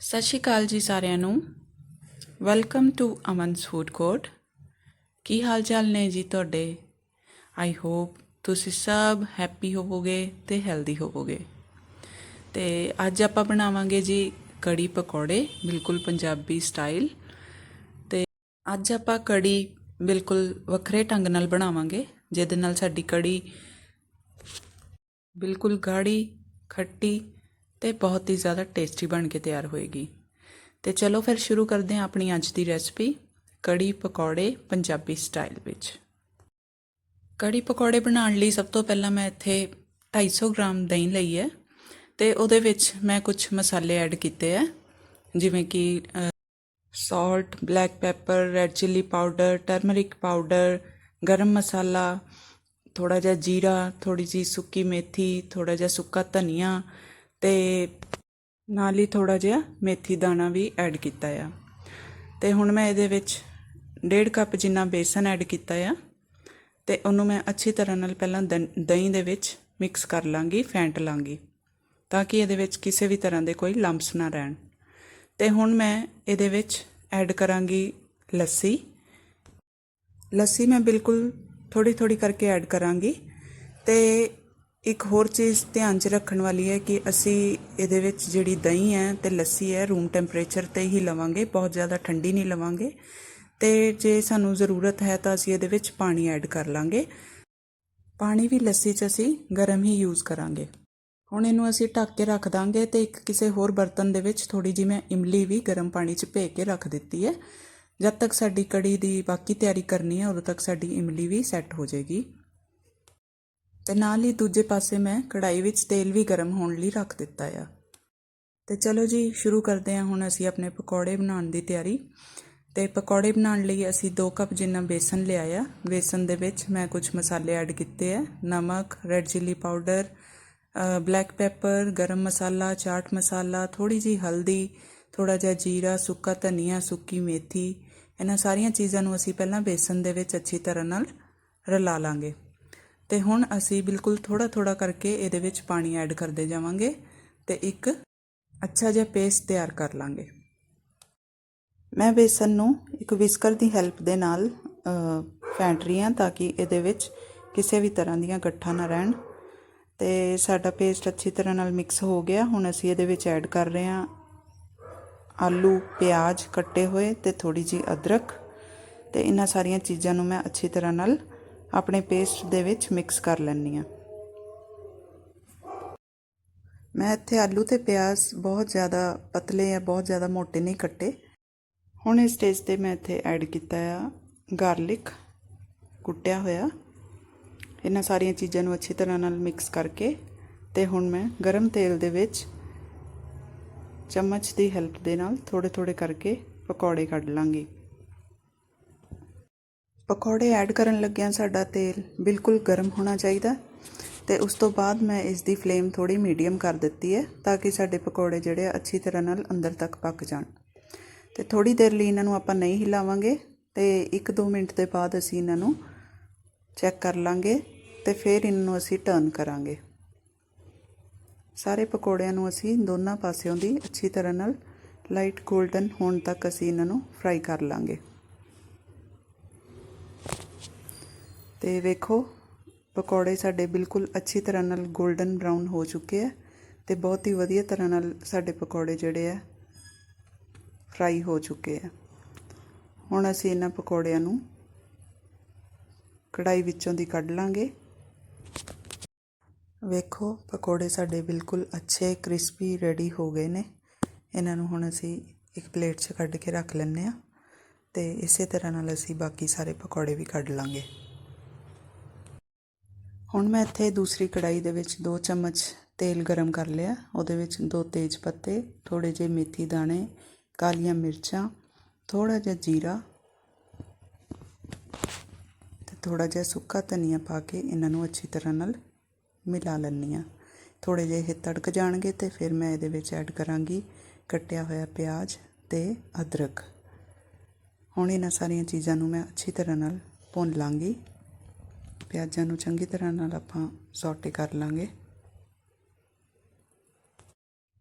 ਸਤਿ ਸ਼੍ਰੀ ਅਕਾਲ ਜੀ ਸਾਰਿਆਂ ਨੂੰ। Welcome to Aman's food court ਕੀ ਹਾਲ ਚਾਲ ਨੇ ਜੀ ਤੁਹਾਡੇ? ਆਈ ਹੋਪ ਤੁਸੀਂ ਸਭ ਹੈਪੀ ਹੋਵੋਗੇ ਤੇ ਹੈਲਦੀ ਹੋਵੋਗੇ। ਤੇ ਅੱਜ ਆਪਾਂ ਬਣਾਵਾਂਗੇ ਜੀ ਕੜੀ ਪਕੌੜੇ, ਬਿਲਕੁਲ ਪੰਜਾਬੀ ਸਟਾਈਲ ਤੇ ਅੱਜ ਆਪਾਂ ਕੜੀ ਬਿਲਕੁਲ ਵੱਖਰੇ ਢੰਗ ਨਾਲ ਬਣਾਵਾਂਗੇ, ਜਿਹਦੇ ਨਾਲ ਸਾਡੀ ਕੜੀ ਬਿਲਕੁਲ ਗਾੜੀ, ਖੱਟੀ ਤੇ ਬਹੁਤ ਹੀ ਜ਼ਿਆਦਾ ਟੇਸਟੀ ਬਣ ਕੇ ਤਿਆਰ ਹੋਏਗੀ। ਤੇ ਚਲੋ ਫਿਰ ਸ਼ੁਰੂ ਕਰਦੇ ਹਾਂ ਆਪਣੀ ਅੱਜ ਦੀ ਰੈਸਪੀ, ਕੜੀ ਪਕੌੜੇ ਪੰਜਾਬੀ ਸਟਾਈਲ ਵਿੱਚ। ਕੜੀ ਪਕੌੜੇ ਬਣਾਉਣ ਲਈ ਸਭ ਤੋਂ ਪਹਿਲਾਂ ਮੈਂ ਇੱਥੇ 250 ਗ੍ਰਾਮ ਦਹੀਂ ਲਈ ਹੈ ਤੇ ਉਹਦੇ ਵਿੱਚ ਮੈਂ ਕੁਝ ਮਸਾਲੇ ਐਡ ਕੀਤੇ ਹੈ, ਜਿਵੇਂ ਕਿ salt black pepper red chilli powder turmeric powder garam masala ਥੋੜਾ ਜਿਹਾ ਜੀਰਾ ਥੋੜੀ ਜਿਹੀ ਸੁੱਕੀ ਮੇਥੀ ਥੋੜਾ ਜਿਹਾ ਸੁੱਕਾ ਧਨੀਆ ਅਤੇ ਨਾਲ ਹੀ ਥੋੜ੍ਹਾ ਜਿਹਾ ਮੇਥੀ ਦਾਣਾ ਵੀ ਐਡ ਕੀਤਾ ਆ। ਅਤੇ ਹੁਣ ਮੈਂ ਇਹਦੇ ਵਿੱਚ ਡੇਢ ਕੱਪ ਜਿੰਨਾ ਬੇਸਨ ਐਡ ਕੀਤਾ ਆ ਅਤੇ ਉਹਨੂੰ ਮੈਂ ਅੱਛੀ ਤਰ੍ਹਾਂ ਨਾਲ ਪਹਿਲਾਂ ਦੰ- ਦਹੀਂ ਦੇ ਵਿੱਚ ਮਿਕਸ ਕਰ ਲਾਂਗੀ, ਫੈਂਟ ਲਾਂਗੀ, ਤਾਂ ਕਿ ਇਹਦੇ ਵਿੱਚ ਕਿਸੇ ਵੀ ਤਰ੍ਹਾਂ ਦੇ ਕੋਈ ਲੰਪਸ ਨਾ ਰਹਿਣ। ਤੇ ਹੁਣ ਮੈਂ ਇਹਦੇ ਵਿੱਚ ਐਡ ਕਰਾਂਗੀ ਲੱਸੀ। ਲੱਸੀ ਮੈਂ ਬਿਲਕੁਲ ਥੋੜੀ ਥੋੜੀ ਕਰਕੇ ਐਡ ਕਰਾਂਗੀ, ਤੇ ਇੱਕ ਹੋਰ ਚੀਜ਼ ਧਿਆਨ 'ਚ ਰੱਖਣ ਵਾਲੀ ਹੈ ਕਿ ਅਸੀਂ ਇਹਦੇ ਵਿੱਚ ਜਿਹੜੀ ਦਹੀਂ ਹੈ ਤੇ ਲੱਸੀ ਹੈ ਰੂਮ ਟੈਂਪਰੇਚਰ ਤੇ ਹੀ ਲਵਾਂਗੇ, ਬਹੁਤ ਜ਼ਿਆਦਾ ਠੰਡੀ ਨਹੀਂ ਲਵਾਂਗੇ ਤੇ ਜੇ ਸਾਨੂੰ ਜ਼ਰੂਰਤ ਹੈ ਤਾਂ ਅਸੀਂ ਇਹਦੇ ਵਿੱਚ ਪਾਣੀ ਐਡ ਕਰ ਲਾਂਗੇ। ਪਾਣੀ ਵੀ ਲੱਸੀ 'ਚ ਅਸੀਂ ਗਰਮ ਹੀ ਯੂਜ਼ ਕਰਾਂਗੇ। ਹੁਣ ਇਹਨੂੰ ਅਸੀਂ ਢੱਕ ਕੇ ਰੱਖ ਦਾਂਗੇ ਤੇ ਇੱਕ ਕਿਸੇ ਹੋਰ ਬਰਤਨ ਦੇ ਵਿੱਚ ਥੋੜੀ ਜਿਹੀ ਮੈਂ ਇਮਲੀ ਵੀ ਗਰਮ ਪਾਣੀ 'ਚ ਭੇ ਕੇ ਰੱਖ ਦਿੱਤੀ ਹੈ। ਜਦ ਤੱਕ ਸਾਡੀ ਕੜੀ ਦੀ ਬਾਕੀ ਤਿਆਰੀ ਕਰਨੀ ਹੈ ਉਦੋਂ ਤੱਕ ਸਾਡੀ ਇਮਲੀ ਵੀ ਸੈੱਟ ਹੋ ਜਾਏਗੀ। ਤੇ ਨਾਲ ਹੀ ਦੂਜੇ ਪਾਸੇ ਮੈਂ ਕੜਾਈ ਵਿੱਚ ਤੇਲ ਵੀ ਗਰਮ ਹੋਣ ਲਈ ਰੱਖ ਦਿੱਤਾ ਆ। ਤੇ ਚਲੋ ਜੀ, ਸ਼ੁਰੂ ਕਰਦੇ ਹਾਂ ਹੁਣ ਅਸੀਂ ਆਪਣੇ ਪਕੌੜੇ ਬਣਾਉਣ ਦੀ ਤਿਆਰੀ। ਤੇ ਪਕੌੜੇ ਬਣਾਉਣ ਲਈ ਅਸੀਂ 2 ਕੱਪ ਜਿੰਨਾ ਬੇਸਨ ਲਿਆਇਆ ਬੇਸਨ ਦੇ ਵਿੱਚ ਮੈਂ ਕੁਝ ਮਸਾਲੇ ਐਡ ਕੀਤੇ ਆ। ਨਮਕ red chilli powder black pepper garam masala, chaat ਮਸਾਲਾ ਥੋੜੀ ਜੀ ਹਲਦੀ ਥੋੜਾ ਜਿਹਾ ਜੀਰਾ, ਸੁੱਕਾ ਧਨੀਆ, ਸੁੱਕੀ ਮੇਥੀ, ਇਹਨਾਂ ਸਾਰੀਆਂ ਚੀਜ਼ਾਂ ਨੂੰ ਅਸੀਂ ਪਹਿਲਾਂ ਬੇਸਨ ਦੇ ਵਿੱਚ ਅੱਛੀ ਤਰ੍ਹਾਂ ਨਾਲ ਰਲਾ ਲਾਂਗੇ। ਤੇ ਹੁਣ ਅਸੀਂ ਬਿਲਕੁਲ ਥੋੜਾ ਥੋੜਾ ਕਰਕੇ ਇਹਦੇ ਵਿੱਚ ਪਾਣੀ ਐਡ ਕਰਦੇ ਜਾਵਾਂਗੇ ਤੇ ਇੱਕ ਅੱਛਾ ਜਿਹਾ ਪੇਸਟ ਤਿਆਰ ਕਰ ਲਾਂਗੇ। ਮੈਂ ਬੇਸਨ ਨੂੰ ਇੱਕ ਵਿਸਕਰ ਦੀ ਹੈਲਪ ਦੇ ਨਾਲ ਫੈਂਟ ਰਹੀ ਹਾਂ ਤਾਂ ਕਿ ਇਹਦੇ ਵਿੱਚ ਕਿਸੇ ਵੀ ਤਰ੍ਹਾਂ ਦੀਆਂ ਗੱਠਾਂ ਨਾ ਰਹਿਣ। ਤੇ ਸਾਡਾ ਪੇਸਟ ਅੱਛੀ ਤਰ੍ਹਾਂ ਨਾਲ ਮਿਕਸ ਹੋ ਗਿਆ। ਹੁਣ ਅਸੀਂ ਇਹਦੇ ਵਿੱਚ ਐਡ ਕਰ ਰਹੇ ਹਾਂ ਆਲੂ, ਪਿਆਜ਼ ਕੱਟੇ ਹੋਏ ਤੇ ਥੋੜੀ ਜੀ ਅਦਰਕ। ਤੇ ਇਹਨਾਂ ਸਾਰੀਆਂ ਚੀਜ਼ਾਂ ਨੂੰ ਮੈਂ ਅੱਛੀ ਤਰ੍ਹਾਂ ਨਾਲ ਆਪਣੇ ਪੇਸਟ ਦੇ ਵਿੱਚ ਮਿਕਸ ਕਰ ਲੈਣੀ ਆ ਮੈਂ ਇੱਥੇ ਆਲੂ ਤੇ ਪਿਆਜ਼ ਬਹੁਤ ਜ਼ਿਆਦਾ ਪਤਲੇ ਜਾਂ ਬਹੁਤ ਜ਼ਿਆਦਾ ਮੋਟੇ ਨਹੀਂ ਕੱਟੇ। ਹੁਣ ਇਸ ਸਟੇਜ ਤੇ ਮੈਂ ਇੱਥੇ ਐਡ ਕੀਤਾ ਆ ਗਾਰਲਿਕ ਕੁੱਟਿਆ ਹੋਇਆ। ਇਹਨਾਂ ਸਾਰੀਆਂ ਚੀਜ਼ਾਂ ਨੂੰ ਅੱਛੀ ਤਰ੍ਹਾਂ ਨਾਲ ਮਿਕਸ ਕਰਕੇ ਤੇ ਹੁਣ ਮੈਂ ਗਰਮ ਤੇਲ ਦੇ ਵਿੱਚ ਚਮਚ ਦੀ ਹੈਲਪ ਦੇ ਨਾਲ ਥੋੜੇ ਥੋੜੇ ਕਰਕੇ ਪਕੌੜੇ ਕੱਢ ਲਾਂਗੀ। ਪਕੌੜੇ ਐਡ ਕਰਨ ਲੱਗਿਆਂ ਸਾਡਾ ਤੇਲ ਬਿਲਕੁਲ ਗਰਮ ਹੋਣਾ ਚਾਹੀਦਾ ਅਤੇ ਉਸ ਤੋਂ ਬਾਅਦ ਮੈਂ ਇਸ ਦੀ ਫਲੇਮ ਥੋੜ੍ਹੀ ਮੀਡੀਅਮ ਕਰ ਦਿੱਤੀ ਹੈ ਤਾਂ ਕਿ ਸਾਡੇ ਪਕੌੜੇ ਜਿਹੜੇ ਆ ਅੱਛੀ ਤਰ੍ਹਾਂ ਨਾਲ ਅੰਦਰ ਤੱਕ ਪੱਕ ਜਾਣ। ਅਤੇ ਥੋੜ੍ਹੀ ਦੇਰ ਲਈ ਇਹਨਾਂ ਨੂੰ ਆਪਾਂ ਨਹੀਂ ਹਿਲਾਵਾਂਗੇ ਅਤੇ 1-2 ਮਿੰਟ ਦੇ ਬਾਅਦ ਅਸੀਂ ਇਹਨਾਂ ਨੂੰ ਚੈੱਕ ਕਰ ਲਾਂਗੇ ਤੇ ਫਿਰ ਇਹਨਾਂ ਨੂੰ ਅਸੀਂ ਟਰਨ ਕਰਾਂਗੇ। ਸਾਰੇ ਪਕੌੜਿਆਂ ਨੂੰ ਅਸੀਂ ਦੋਨਾਂ ਪਾਸਿਓਂ ਦੀ ਅੱਛੀ ਤਰ੍ਹਾਂ ਨਾਲ ਲਾਈਟ 골ਡਨ ਹੋਣ ਤੱਕ ਅਸੀਂ ਇਹਨਾਂ ਨੂੰ ਫਰਾਈ ਕਰ ਲਾਂਗੇ। ਤੇ ਵੇਖੋ, ਪਕੌੜੇ ਸਾਡੇ ਬਿਲਕੁਲ ਅੱਛੀ ਤਰ੍ਹਾਂ ਨਾਲ 골ਡਨ ਬ੍ਰਾਊਨ ਹੋ ਚੁੱਕੇ ਆ ਤੇ ਬਹੁਤ ਹੀ ਵਧੀਆ ਤਰ੍ਹਾਂ ਨਾਲ ਸਾਡੇ ਪਕੌੜੇ ਜਿਹੜੇ ਆ ਫਰਾਈ ਹੋ ਚੁੱਕੇ ਆ। ਹੁਣ ਅਸੀਂ ਇਹਨਾਂ ਪਕੌੜਿਆਂ ਨੂੰ ਕੜਾਈ ਵਿੱਚੋਂ ਦੀ ਕੱਢ ਲਾਂਗੇ। ਵੇਖੋ, ਪਕੌੜੇ ਸਾਡੇ ਬਿਲਕੁਲ ਅੱਛੇ, ਕ੍ਰਿਸਪੀ, ਰੈਡੀ ਹੋ ਗਏ ਨੇ। ਇਹਨਾਂ ਨੂੰ ਹੁਣ ਅਸੀਂ ਇੱਕ ਪਲੇਟ 'ਚ ਕੱਢ ਕੇ ਰੱਖ ਲੈਂਦੇ ਆ ਤੇ ਇਸੇ ਤਰ੍ਹਾਂ ਨਾਲ ਅਸੀਂ ਬਾਕੀ ਸਾਰੇ ਪਕੌੜੇ ਵੀ ਕੱਢ ਲਾਂਗੇ। ਹੁਣ ਮੈਂ ਇੱਥੇ ਦੂਸਰੀ ਕੜਾਈ ਦੇ ਵਿੱਚ 2 ਚਮਚ ਤੇਲ ਗਰਮ ਕਰ ਲਿਆ। ਉਹਦੇ ਵਿੱਚ ਦੋ ਤੇਜ ਪੱਤੇ ਥੋੜੇ ਜਿਹੇ ਮੇਥੀ ਦਾਣੇ, ਕਾਲੀਆਂ ਮਿਰਚਾਂ ਥੋੜਾ ਜਿਹਾ ਜੀਰਾ ਤੇ ਥੋੜਾ ਜਿਹਾ ਸੁੱਕਾ ਧਨੀਆ ਪਾ ਕੇ ਇਹਨਾਂ ਨੂੰ ਅੱਛੀ ਤਰ੍ਹਾਂ ਨਾਲ ਮਿਲਾ ਲੈਂਦੀ ਆ ਥੋੜੇ ਜਿਹੇ ਇਹ ਤੜਕ ਜਾਣਗੇ ਤੇ ਫਿਰ ਮੈਂ ਇਹਦੇ ਵਿੱਚ ਐਡ ਕਰਾਂਗੀ ਕੱਟਿਆ ਹੋਇਆ ਪਿਆਜ਼ ਤੇ ਅਦਰਕ। ਹੁਣ ਇਹਨਾਂ ਸਾਰੀਆਂ ਚੀਜ਼ਾਂ ਨੂੰ ਮੈਂ ਅੱਛੀ ਤਰ੍ਹਾਂ ਨਾਲ ਭੁੰਨ ਲਾਂਗੀ। ਪਿਆਜ਼ਾਂ ਨੂੰ ਚੰਗੀ ਤਰ੍ਹਾਂ ਨਾਲ ਆਪਾਂ ਸੌਟੇ ਕਰ ਲਾਂਗੇ।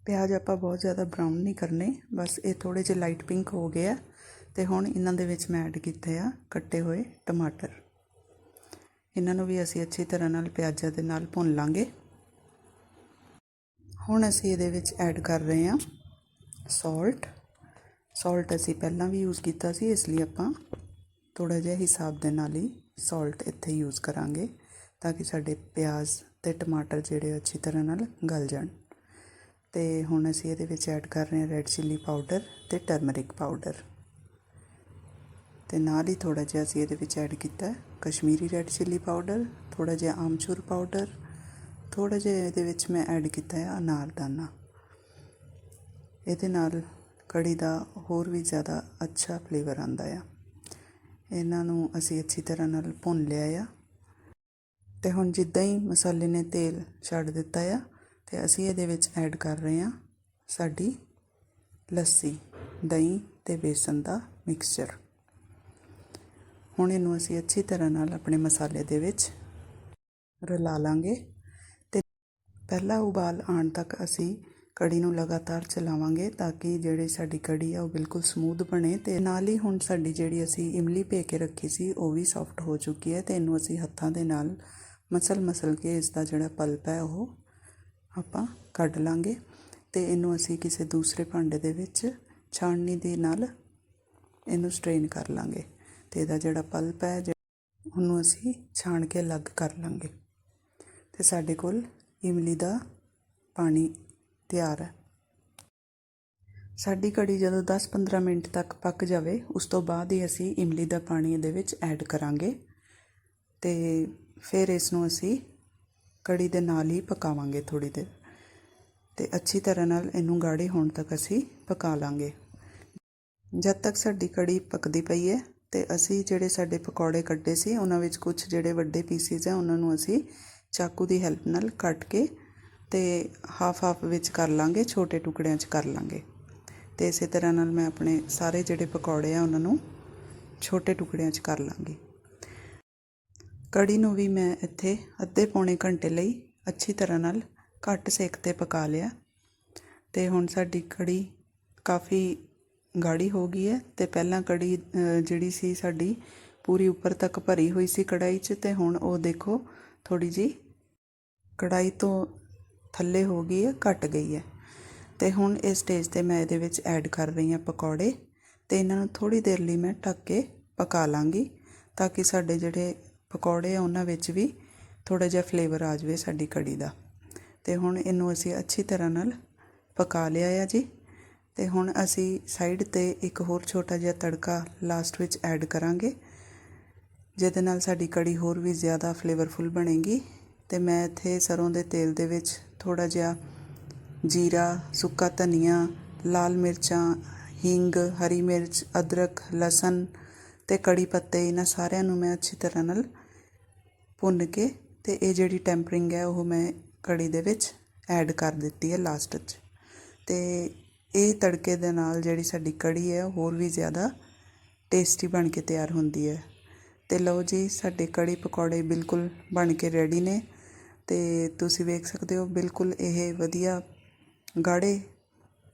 ਪਿਆਜ਼ ਆਪਾਂ ਬਹੁਤ ਜ਼ਿਆਦਾ ਬਰਾਊਨ ਨਹੀਂ ਕਰਨੇ, ਬਸ ਇਹ ਥੋੜੇ ਜਿਹੇ ਲਾਈਟ ਪਿੰਕ ਹੋ ਗਏ ਆ ਤੇ ਹੁਣ ਇਹਨਾਂ ਦੇ ਵਿੱਚ ਮੈਂ ਐਡ ਕੀਤੇ ਆ ਕੱਟੇ ਹੋਏ ਟਮਾਟਰ। ਇਹਨਾਂ ਨੂੰ ਵੀ ਅਸੀਂ ਅੱਛੀ ਤਰ੍ਹਾਂ ਨਾਲ ਪਿਆਜ਼ਾਂ ਦੇ ਨਾਲ ਭੁੰਨ ਲਾਂਗੇ। ਹੁਣ ਅਸੀਂ ਇਹਦੇ ਵਿੱਚ ਐਡ ਕਰ ਰਹੇ ਹਾਂ ਸਾਲਟ ਸਾਲਟ ਅਸੀਂ ਪਹਿਲਾਂ ਵੀ ਯੂਜ਼ ਕੀਤਾ ਸੀ, ਇਸ ਲਈ ਆਪਾਂ ਥੋੜਾ ਜਿਹਾ ਹਿਸਾਬ ਦੇ ਨਾਲ ਹੀ ਸੋਲਟ ਇੱਥੇ ਯੂਜ਼ ਕਰਾਂਗੇ ਤਾਂ ਕਿ ਸਾਡੇ ਪਿਆਜ਼ ਅਤੇ ਟਮਾਟਰ ਜਿਹੜੇ ਅੱਛੀ ਤਰ੍ਹਾਂ ਨਾਲ ਗਲ ਜਾਣ। ਅਤੇ ਹੁਣ ਅਸੀਂ ਇਹਦੇ ਵਿੱਚ ਐਡ ਕਰ ਰਹੇ ਹਾਂ ਰੈੱਡ ਚਿੱਲੀ ਪਾਊਡਰ ਅਤੇ ਟਰਮਰਿਕ ਪਾਊਡਰ ਅਤੇ ਨਾਲ ਹੀ ਥੋੜ੍ਹਾ ਜਿਹਾ ਅਸੀਂ ਇਹਦੇ ਵਿੱਚ ਐਡ ਕੀਤਾ ਕਸ਼ਮੀਰੀ ਰੈੱਡ ਚਿੱਲੀ ਪਾਊਡਰ ਥੋੜ੍ਹਾ ਜਿਹਾ ਆਮਚੂਰ ਪਾਊਡਰ ਥੋੜ੍ਹਾ ਜਿਹਾ ਇਹਦੇ ਵਿੱਚ ਮੈਂ ਐਡ ਕੀਤਾ ਹੈ ਅਨਾਰਦਾਨਾ ਇਹਦੇ ਨਾਲ ਕੜੀ ਦਾ ਹੋਰ ਵੀ ਜ਼ਿਆਦਾ ਅੱਛਾ ਫਲੇਵਰ ਆਉਂਦਾ ਆ। ਇਹਨਾਂ ਨੂੰ ਅਸੀਂ ਅੱਛੀ ਤਰ੍ਹਾਂ ਨਾਲ ਭੁੰਨ ਲਿਆ ਆ। ਤੇ ਹੁਣ ਜਿੱਦਾਂ ਹੀ ਮਸਾਲੇ ਨੇ ਤੇਲ ਛੱਡ ਦਿੱਤਾ ਆ, ਤੇ ਅਸੀਂ ਇਹਦੇ ਵਿੱਚ ਐਡ ਕਰ ਰਹੇ ਹਾਂ ਸਾਡੀ ਲੱਸੀ, ਦਹੀਂ ਤੇ ਬੇਸਨ ਦਾ ਮਿਕਸਚਰ ਹੁਣ ਇਹਨੂੰ ਅਸੀਂ ਅੱਛੀ ਤਰ੍ਹਾਂ ਨਾਲ ਆਪਣੇ ਮਸਾਲੇ ਦੇ ਵਿੱਚ ਰਲਾ ਲਾਂਗੇ ਤੇ ਪਹਿਲਾ ਉਬਾਲ ਆਉਣ ਤੱਕ ਅਸੀਂ ਕੜੀ ਨੂੰ ਲਗਾਤਾਰ ਚਲਾਵਾਂਗੇ ਤਾਂ ਕਿ ਜਿਹੜੀ ਸਾਡੀ ਕੜੀ ਆ ਉਹ ਬਿਲਕੁਲ ਸਮੂਥ ਬਣੇ ਤੇ ਨਾਲ ਹੀ ਹੁਣ ਸਾਡੀ ਜਿਹੜੀ ਅਸੀਂ ਇਮਲੀ ਭੇ ਕੇ ਰੱਖੀ ਸੀ, ਉਹ ਵੀ ਸੌਫਟ ਹੋ ਚੁੱਕੀ ਹੈ ਤੇ ਇਹਨੂੰ ਅਸੀਂ ਹੱਥਾਂ ਦੇ ਨਾਲ ਮਸਲ ਮਸਲ ਕੇ ਇਸ ਦਾ ਜਿਹੜਾ ਪਲਪ ਹੈ, ਉਹ ਆਪਾਂ ਕੱਢ ਲਾਂਗੇ ਤੇ ਇਹਨੂੰ ਅਸੀਂ ਕਿਸੇ ਦੂਸਰੇ ਭਾਂਡੇ ਦੇ ਵਿੱਚ ਛਾਣਨੀ ਦੇ ਨਾਲ ਇਹਨੂੰ ਸਟ੍ਰੇਨ ਕਰ ਲਾਂਗੇ ਤੇ ਇਹਦਾ ਜਿਹੜਾ ਪਲਪ ਹੈ, ਜਿਹੜਾ- ਉਹਨੂੰ ਅਸੀਂ ਛਾਣ ਕੇ ਅਲੱਗ ਕਰ ਲਾਂਗੇ ਤੇ ਸਾਡੇ ਕੋਲ ਇਮਲੀ ਦਾ ਪਾਣੀ ਤਿਆਰ ਹੈ। ਸਾਡੀ ਕੜੀ ਜਦੋਂ 10-15 ਮਿੰਟ ਤੱਕ ਪੱਕ ਜਾਵੇ, ਉਸ ਤੋਂ ਬਾਅਦ ਹੀ ਅਸੀਂ ਇਮਲੀ ਦਾ ਪਾਣੀ ਇਹਦੇ ਵਿੱਚ ਐਡ ਕਰਾਂਗੇ ਤੇ ਫਿਰ ਇਸ ਨੂੰ ਅਸੀਂ ਕੜੀ ਦੇ ਨਾਲ ਹੀ ਪਕਾਵਾਂਗੇ ਥੋੜੀ ਦੇਰ ਤੇ ਅੱਛੀ ਤਰ੍ਹਾਂ ਨਾਲ ਇਹਨੂੰ ਗਾੜੀ ਹੋਣ ਤੱਕ ਅਸੀਂ ਪਕਾ ਲਾਂਗੇ। ਜਦ ਤੱਕ ਸਾਡੀ ਕੜੀ ਪੱਕਦੀ ਪਈ ਹੈ ਤੇ ਅਸੀਂ ਜਿਹੜੇ ਸਾਡੇ ਪਕੌੜੇ ਕੱਢੇ ਸੀ, ਉਹਨਾਂ ਵਿੱਚ ਕੁਝ ਜਿਹੜੇ ਵੱਡੇ ਪੀਸਿਸ ਹੈ, ਉਹਨਾਂ ਨੂੰ ਅਸੀਂ ਚਾਕੂ ਦੀ ਹੈਲਪ ਨਾਲ ਕੱਟ ਕੇ ਅਤੇ ਹਾਫ ਹਾਫ ਵਿੱਚ ਕਰ ਲਵਾਂਗੇ ਛੋਟੇ ਟੁਕੜਿਆਂ 'ਚ ਕਰ ਲਵਾਂਗੇ ਅਤੇ ਇਸੇ ਤਰ੍ਹਾਂ ਨਾਲ ਮੈਂ ਆਪਣੇ ਸਾਰੇ ਜਿਹੜੇ ਪਕੌੜੇ ਆ, ਉਹਨਾਂ ਨੂੰ ਛੋਟੇ ਟੁਕੜਿਆਂ 'ਚ ਕਰ ਲਵਾਂਗੀ ਕੜੀ ਨੂੰ ਵੀ ਮੈਂ ਇੱਥੇ ਅੱਧੇ ਪੌਣੇ ਘੰਟੇ ਲਈ ਅੱਛੀ ਤਰ੍ਹਾਂ ਨਾਲ ਘੱਟ ਸੇਕ ਤੇ ਪਕਾ ਲਿਆ। ਤੇ ਹੁਣ ਸਾਡੀ ਕੜੀ ਕਾਫੀ ਗਾੜੀ ਹੋ ਗਈ ਹੈ ਤੇ ਪਹਿਲਾਂ ਕੜੀ ਜਿਹੜੀ ਸੀ ਸਾਡੀ ਪੂਰੀ ਉੱਪਰ ਤੱਕ ਭਰੀ ਹੋਈ ਸੀ ਕੜਾਈ 'ਚ ਤੇ ਹੁਣ ਉਹ ਦੇਖੋ ਥੋੜੀ ਜੀ ਕੜਾਈ ਤੋਂ ਥੱਲੇ ਹੋ ਗਈ ਹੈ ਘੱਟ ਗਈ ਹੈ। ਅਤੇ ਹੁਣ ਇਸ ਸਟੇਜ ਤੇ ਮੈਂ ਇਹਦੇ ਵਿੱਚ ਐਡ ਕਰ ਰਹੀ ਹਾਂ ਪਕੌੜੇ ਅਤੇ ਇਹਨਾਂ ਨੂੰ ਥੋੜ੍ਹੀ ਦੇਰ ਲਈ ਮੈਂ ਢੱਕ ਕੇ ਪਕਾ ਲਾਂਗੀ ਤਾਂ ਕਿ ਸਾਡੇ ਜਿਹੜੇ ਪਕੌੜੇ ਆ ਉਹਨਾਂ ਵਿੱਚ ਵੀ ਥੋੜ੍ਹਾ ਜਿਹਾ ਫਲੇਵਰ ਆ ਜਾਵੇ ਸਾਡੀ ਕੜੀ ਦਾ। ਅਤੇ ਹੁਣ ਇਹਨੂੰ ਅਸੀਂ ਅੱਛੀ ਤਰ੍ਹਾਂ ਨਾਲ ਪਕਾ ਲਿਆ ਆ ਜੀ। ਅਤੇ ਹੁਣ ਅਸੀਂ ਸਾਈਡ ਤੇ ਇੱਕ ਹੋਰ ਛੋਟਾ ਜਿਹਾ ਤੜਕਾ ਲਾਸਟ ਵਿੱਚ ਐਡ ਕਰਾਂਗੇ। ਜਿਹਦੇ ਨਾਲ ਸਾਡੀ ਕੜੀ ਹੋਰ ਵੀ ਜ਼ਿਆਦਾ ਫਲੇਵਰਫੁਲ ਬਣੇਗੀ। ਅਤੇ ਮੈਂ ਇੱਥੇ ਸਰ੍ਹੋਂ ਦੇ ਤੇਲ ਦੇ ਵਿੱਚ ਥੋੜ੍ਹਾ ਜਿਹਾ ਜੀਰਾ, ਸੁੱਕਾ ਧਨੀਆ, ਲਾਲ ਮਿਰਚਾਂ, ਹਿੰਗ, ਹਰੀ ਮਿਰਚ, ਅਦਰਕ, ਲਸਣ ਅਤੇ ਕੜੀ ਪੱਤੇ ਇਹਨਾਂ ਸਾਰਿਆਂ ਨੂੰ ਮੈਂ ਅੱਛੀ ਤਰ੍ਹਾਂ ਨਾਲ ਭੁੰਨ ਕੇ ਅਤੇ ਇਹ ਜਿਹੜੀ ਟੈਂਪਰਿੰਗ ਹੈ ਉਹ ਮੈਂ ਕੜੀ ਦੇ ਵਿੱਚ ਐਡ ਕਰ ਦਿੱਤੀ ਹੈ ਲਾਸਟ 'ਚ। ਅਤੇ ਇਹ ਤੜਕੇ ਦੇ ਨਾਲ ਜਿਹੜੀ ਸਾਡੀ ਕੜੀ ਹੈ ਉਹ ਹੋਰ ਵੀ ਜ਼ਿਆਦਾ ਟੇਸਟੀ ਬਣ ਕੇ ਤਿਆਰ ਹੁੰਦੀ ਹੈ। ਤੇ ਲਓ ਜੀ, ਸਾਡੇ ਕੜੀ ਪਕੌੜੇ ਬਿਲਕੁਲ ਬਣ ਕੇ ਰੈਡੀ ਨੇ। ਅਤੇ ਤੁਸੀਂ ਵੇਖ ਸਕਦੇ ਹੋ, ਬਿਲਕੁਲ ਇਹ ਵਧੀਆ ਗਾੜੇ,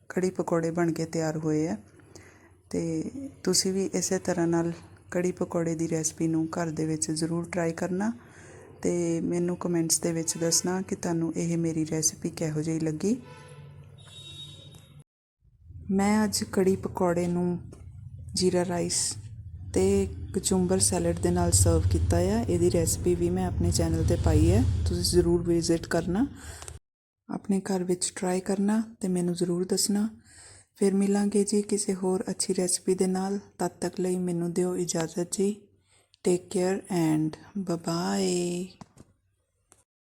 ਕੜੀ ਪਕੌੜੇ ਬਣ ਕੇ ਤਿਆਰ ਹੋਏ ਆ। ਅਤੇ ਤੁਸੀਂ ਵੀ ਇਸੇ ਤਰ੍ਹਾਂ ਨਾਲ ਕੜੀ ਪਕੌੜੇ ਦੀ ਰੈਸਪੀ ਨੂੰ ਘਰ ਦੇ ਵਿੱਚ ਜ਼ਰੂਰ ਟਰਾਈ ਕਰਨਾ ਅਤੇ ਮੈਨੂੰ ਕਮੈਂਟਸ ਦੇ ਵਿੱਚ ਦੱਸਣਾ ਕਿ ਤੁਹਾਨੂੰ ਇਹ ਮੇਰੀ ਰੈਸਪੀ ਕਿਹੋ ਜਿਹੀ ਲੱਗੀ। ਮੈਂ ਅੱਜ ਕੜੀ ਪਕੌੜੇ ਨੂੰ ਜੀਰਾ ਰਾਈਸ ਅਤੇ ਕਚੁੰਬਰ ਸੈਲਡ ਦੇ ਨਾਲ ਸਰਵ ਕੀਤਾ ਆ। ਇਹਦੀ ਰੈਸਪੀ ਵੀ ਮੈਂ ਆਪਣੇ ਚੈਨਲ ਤੇ ਪਾਈ ਹੈ। ਤੁਸੀਂ ਜ਼ਰੂਰ ਵਿਜ਼ਿਟ ਕਰਨਾ। ਆਪਣੇ ਘਰ ਵਿੱਚ ਟਰਾਈ ਕਰਨਾ ਅਤੇ ਮੈਨੂੰ ਜ਼ਰੂਰ ਦੱਸਣਾ। ਫਿਰ ਮਿਲਾਂਗੇ ਜੀ ਕਿਸੇ ਹੋਰ ਅੱਛੀ ਰੈਸਪੀ ਦੇ ਨਾਲ। ਤਦ ਤੱਕ ਲਈ ਮੈਨੂੰ ਦਿਓ ਇਜਾਜ਼ਤ ਜੀ। Take care and bye